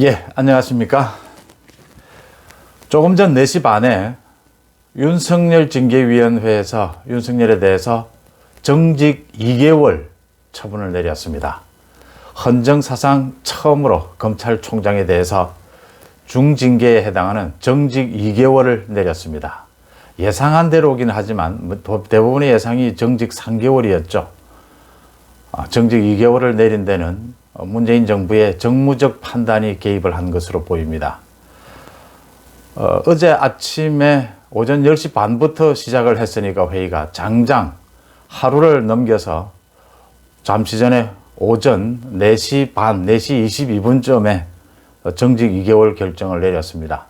예, 안녕하십니까. 조금 전 4시 반에 윤석열 징계위원회에서 윤석열에 대해서 정직 2개월 처분을 내렸습니다. 헌정사상 처음으로 검찰총장에 대해서 중징계에 해당하는 정직 2개월을 내렸습니다. 예상한 대로긴 하지만 뭐 대부분의 예상이 정직 3개월이었죠. 아, 정직 2개월을 내린 데는 문재인 정부의 정무적 판단이 개입을 한 것으로 보입니다. 어, 어제 아침에 오전 10시 반부터 시작을 했으니까 회의가 장장 하루를 넘겨서 잠시 전에 오전 4시 반, 4시 22분쯤에 정직 2개월 결정을 내렸습니다.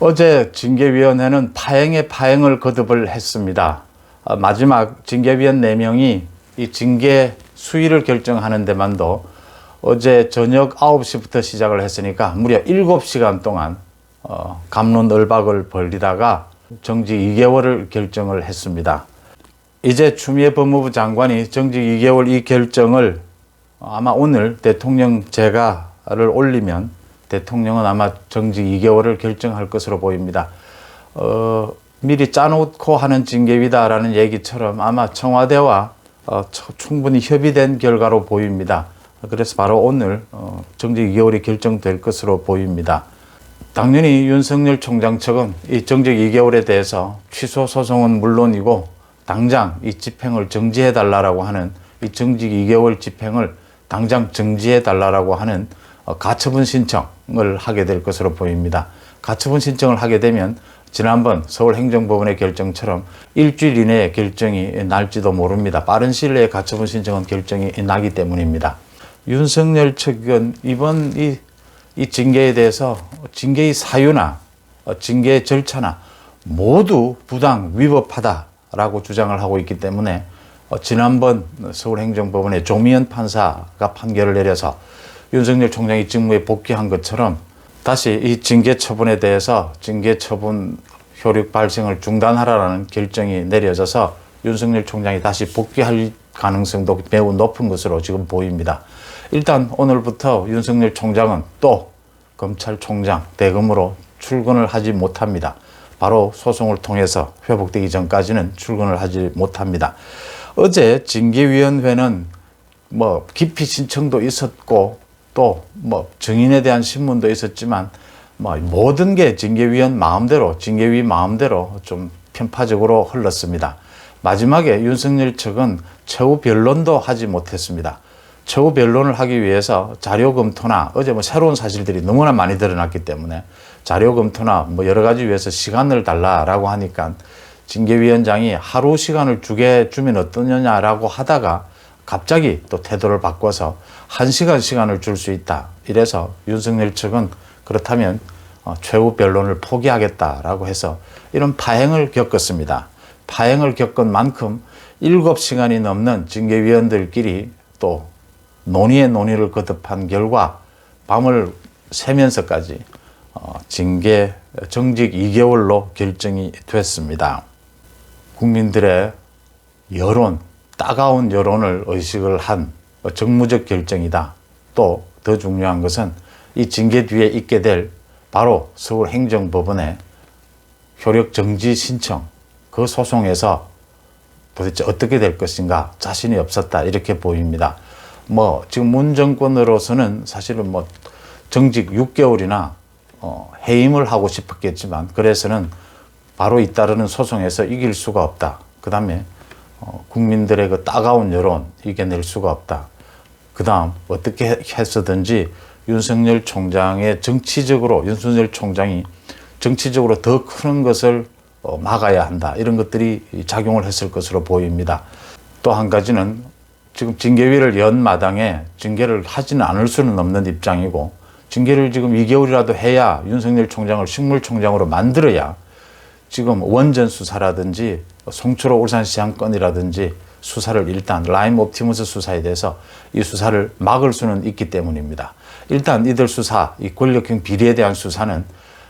어제 징계위원회는 파행에 파행을 거듭을 했습니다. 아, 마지막 징계위원 4명이 이 징계 수위를 결정하는 데만도 어제 저녁 9시부터 시작을 했으니까 무려 7시간 동안 어, 감론을박을 벌리다가 정직 2개월을 결정을 했습니다. 이제 추미애 법무부 장관이 정직 2개월 이 결정을 아마 오늘 대통령 재가를 올리면 대통령은 아마 정직 2개월을 결정할 것으로 보입니다. 어, 미리 짜놓고 하는 징계위다라는 얘기처럼 아마 청와대와 어, 충분히 협의된 결과로 보입니다. 그래서 바로 오늘 어, 정직 2개월이 결정될 것으로 보입니다. 당연히 윤석열 총장 측은 이 정직 2개월에 대해서 취소 소송은 물론이고 당장 이 집행을 정지해 달라라고 하는 이 정직 2개월 집행을 당장 정지해 달라라고 하는 어, 가처분 신청을 하게 될 것으로 보입니다. 가처분 신청을 하게 되면 지난번 서울행정법원의 결정처럼 일주일 이내에 결정이 날지도 모릅니다. 빠른 시일 내에 가처분 신청은 결정이 나기 때문입니다. 윤석열 측은 이번 이, 이 징계에 대해서 징계의 사유나 어, 징계 절차나 모두 부당 위법하다라고 주장을 하고 있기 때문에 어, 지난번 서울행정법원의 조미연 판사가 판결을 내려서 윤석열 총장이 직무에 복귀한 것처럼 다시 이 징계 처분에 대해서 징계 처분 효력 발생을 중단하라는 결정이 내려져서 윤석열 총장이 다시 복귀할 가능성도 매우 높은 것으로 지금 보입니다. 일단 오늘부터 윤석열 총장은 또 검찰총장 대검으로 출근을 하지 못합니다. 바로 소송을 통해서 회복되기 전까지는 출근을 하지 못합니다. 어제 징계위원회는 뭐 기피 신청도 있었고 또 뭐 증인에 대한 신문도 있었지만 뭐 모든 게 징계위원 마음대로 징계위 마음대로 좀 편파적으로 흘렀습니다. 마지막에 윤석열 측은 최후 변론도 하지 못했습니다. 최후 변론을 하기 위해서 자료 검토나 어제 뭐 새로운 사실들이 너무나 많이 드러났기 때문에 자료 검토나 뭐 여러 가지 위해서 시간을 달라라고 하니까 징계위원장이 하루 시간을 주게 주면 어떠냐라고 하다가 갑자기 또 태도를 바꿔서 한 시간 시간을 줄 수 있다. 이래서 윤석열 측은 그렇다면 어, 최후 변론을 포기하겠다라고 해서 이런 파행을 겪었습니다. 파행을 겪은 만큼 7시간이 넘는 징계위원들끼리 또 논의의 논의를 거듭한 결과 밤을 새면서까지 어, 징계 정직 2개월로 결정이 됐습니다. 국민들의 여론, 따가운 여론을 의식을 한 정무적 결정이다. 또 더 중요한 것은 이 징계 뒤에 있게 될 바로 서울행정법원의 효력 정지 신청 그 소송에서 도대체 어떻게 될 것인가 자신이 없었다 이렇게 보입니다. 뭐 지금 문 정권으로서는 사실은 뭐 정직 6개월이나 어, 해임을 하고 싶었겠지만 그래서는 바로 잇따르는 소송에서 이길 수가 없다. 그 다음에 어, 국민들의 그 따가운 여론 이겨낼 수가 없다. 그 다음 어떻게 해서든지 윤석열 총장의 정치적으로 윤석열 총장이 정치적으로 더 크는 것을 어, 막아야 한다. 이런 것들이 작용을 했을 것으로 보입니다. 또 한 가지는 지금 징계위를 연 마당에 징계를 하지는 않을 수는 없는 입장이고 징계를 지금 2개월이라도 해야 윤석열 총장을 식물총장으로 만들어야 지금 원전 수사라든지 송철호 울산시장 건이라든지 수사를 일단 라임 옵티머스 수사에 대해서 이 수사를 막을 수는 있기 때문입니다. 일단 이들 수사, 이 권력형 비리에 대한 수사는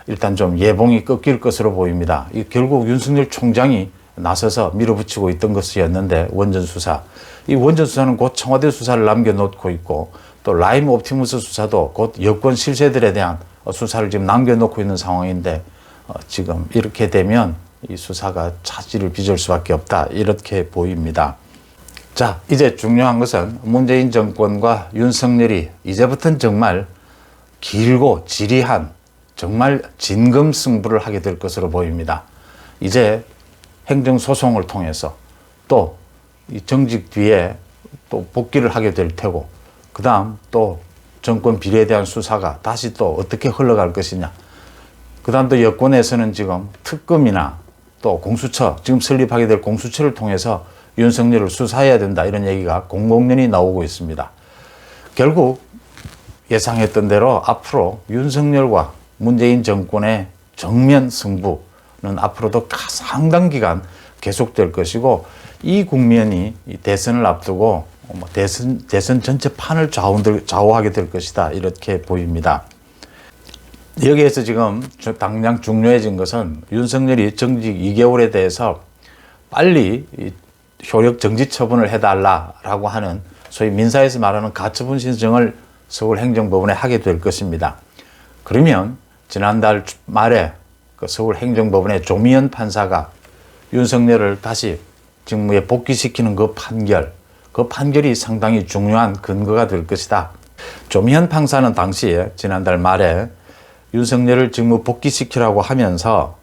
일단 좀 예봉이 꺾일 것으로 보입니다. 이 결국 윤석열 총장이 나서서 밀어붙이고 있던 것이었는데 원전 수사. 이 원전 수사는 곧 청와대 수사를 남겨놓고 있고 또 라임 옵티무스 수사도 곧 여권 실세들에 대한 어, 수사를 지금 남겨놓고 있는 상황인데 어, 지금 이렇게 되면 이 수사가 차질을 빚을 수밖에 없다 이렇게 보입니다. 자 이제 중요한 것은 문재인 정권과 윤석열이 이제부터는 정말 길고 지리한 정말 진검승부를 하게 될 것으로 보입니다. 이제 행정소송을 통해서 또이 정직 뒤에 또 복귀를 하게 될 테고 그 다음 또 정권 비리에 대한 수사가 다시 또 어떻게 흘러갈 것이냐 그 다음 또 여권에서는 지금 특검이나 또 공수처 지금 설립하게 될 공수처를 통해서 윤석열을 수사해야 된다 이런 얘기가 공공연히 나오고 있습니다. 결국 예상했던 대로 앞으로 윤석열과 문재인 정권의 정면 승부는 앞으로도 상당 기간 계속될 것이고 이 국면이 이 대선을 앞두고 뭐 대선, 대선 전체 판을 좌우들, 좌우하게 될 것이다 이렇게 보입니다. 여기에서 지금 저 당장 중요해진 것은 윤석열이 정직 2개월에 대해서 빨리 이 효력 정지 처분을 해달라라고 하는 소위 민사에서 말하는 가처분 신청을 서울행정법원에 하게 될 것입니다. 그러면 지난달 말에 그 서울행정법원의 조미연 판사가 윤석열을 다시 직무에 복귀시키는 그 판결, 그 판결이 상당히 중요한 근거가 될 것이다. 조미현 판사는 당시에 지난달 말에 윤석열을 직무 복귀시키라고 하면서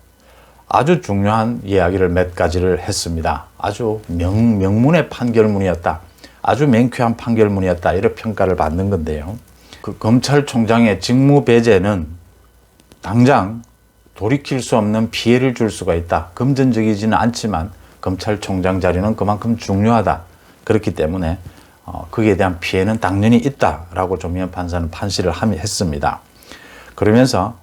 아주 중요한 이야기를 몇 가지를 했습니다. 아주 명, 명문의 판결문이었다. 아주 맹쾌한 판결문이었다. 이런 평가를 받는 건데요. 그 검찰총장의 직무 배제는 당장 돌이킬 수 없는 피해를 줄 수가 있다. 금전적이지는 않지만 검찰총장 자리는 그만큼 중요하다. 그렇기 때문에 어, 거기에 대한 피해는 당연히 있다라고 조미연 판사는 판시를 함- 했습니다. 그러면서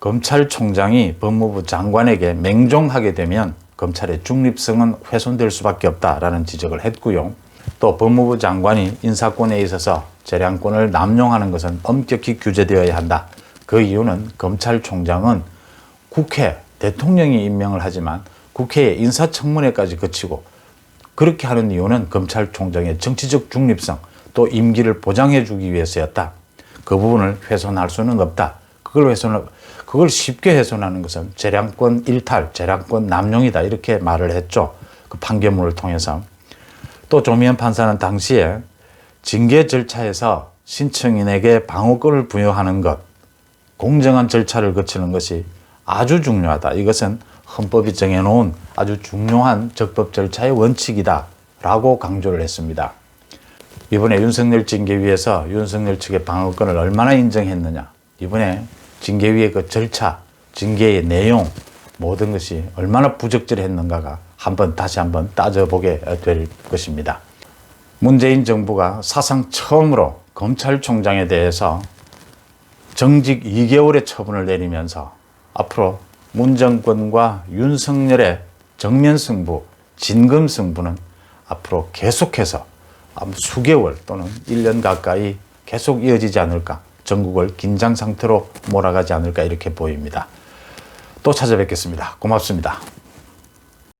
검찰총장이 법무부 장관에게 맹종하게 되면 검찰의 중립성은 훼손될 수밖에 없다라는 지적을 했고요. 또 법무부 장관이 인사권에 있어서 재량권을 남용하는 것은 엄격히 규제되어야 한다. 그 이유는 검찰총장은 국회 대통령이 임명을 하지만 국회의 인사청문회까지 거치고 그렇게 하는 이유는 검찰총장의 정치적 중립성 또 임기를 보장해 주기 위해서였다. 그 부분을 훼손할 수는 없다. 그걸 훼손 그걸 쉽게 훼손하는 것은 재량권 일탈, 재량권 남용이다 이렇게 말을 했죠. 그 판결문을 통해서 또 조미연 판사는 당시에 징계 절차에서 신청인에게 방어권을 부여하는 것, 공정한 절차를 거치는 것이 아주 중요하다. 이것은 헌법이 정해놓은 아주 중요한 적법 절차의 원칙이다. 라고 강조를 했습니다. 이번에 윤석열 징계위에서 윤석열 측의 방어권을 얼마나 인정했느냐. 이번에 징계위의 그 절차, 징계의 내용, 모든 것이 얼마나 부적절했는가가 한번 다시 한번 따져보게 될 것입니다. 문재인 정부가 사상 처음으로 검찰총장에 대해서 정직 2개월의 처분을 내리면서 앞으로 문 정권과 윤석열의 정면 승부, 진검 승부는 앞으로 계속해서 수개월 또는 1년 가까이 계속 이어지지 않을까, 전국을 긴장 상태로 몰아가지 않을까 이렇게 보입니다. 또 찾아뵙겠습니다. 고맙습니다.